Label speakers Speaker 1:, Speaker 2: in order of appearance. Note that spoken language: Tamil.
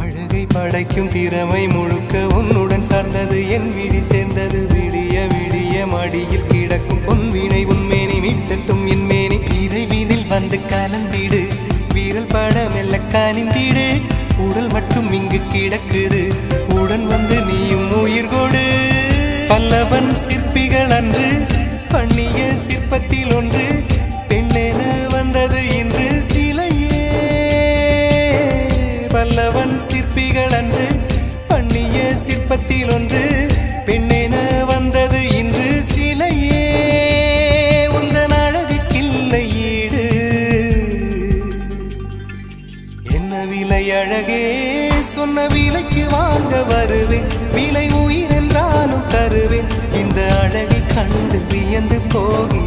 Speaker 1: அழகை படைக்கும் திறமை முழுக்க உன்னுடன் சார்ந்தது. என் விழி சேர்ந்தது விடிய விடிய மடியில் கிடக்கும். பொன்வினை உன்மேனி மீட்டட்டும் என் மேனி. இறைவினில் வந்து கலந்திடு. வீரல் பட மெல்ல கனிந்திடு. உடல் மட்டும் இங்கு கிடக்குது. உடன் வந்து நீயும் உயிர் கொடு. பல்லவன் சிற்பிகள் அன்று பண்ணிய சிற்பத்தில் பல்லவன் சிற்பிகள் அன்று பண்ணிய சிற்பத்தில் ஒன்று பெண்ணென வந்தது இன்று சிலையே. உந்தன் அழகுக்கில்லை ஈடு. என்ன விலை அழகே? சொன்ன விலைக்கு வாங்க வருவேன். விலை உயிர் என்றாலும் தருவேன். இந்த அழகை கண்டு வியந்து போகி